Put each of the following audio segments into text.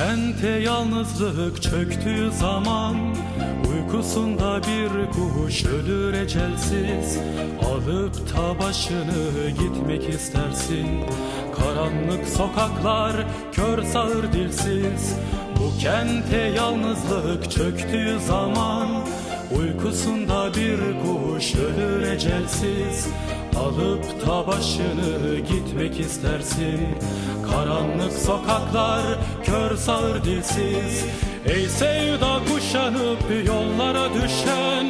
Kente yalnızlık çöktüğü zaman. Uykusunda bir kuş ölür ecelsiz. Alıp ta başını gitmek istersin. Karanlık sokaklar kör sağır dilsiz. Bu kente yalnızlık çöktüğü zaman Uykusunda bir kuş ölür ecelsiz. Alıp ta başını gitmek istersin. Karanlık sokaklar kör sağır dilsiz. Ey sevda kuşanıp yollara düşen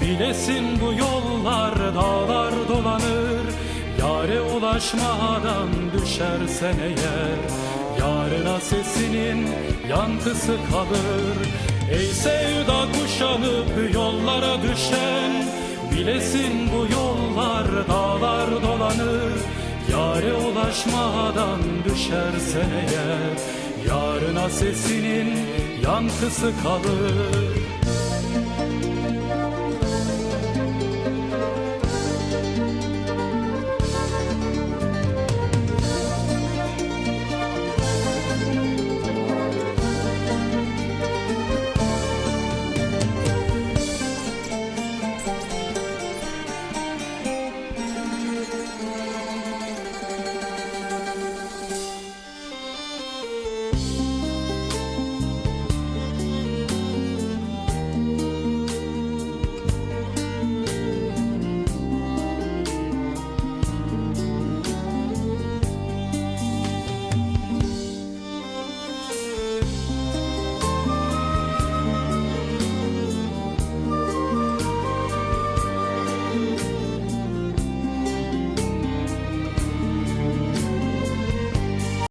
Bilesin bu yollar dağlar dolanır. Yare ulaşmadan düşersen eğer Yarına sesinin yankısı kalır Ey sevda kuşanıp yollara düşen Bilesin bu yollar dağlar dolanır. Yare ulaşmadan düşersen eğer Yarına sesinin yankısı kalır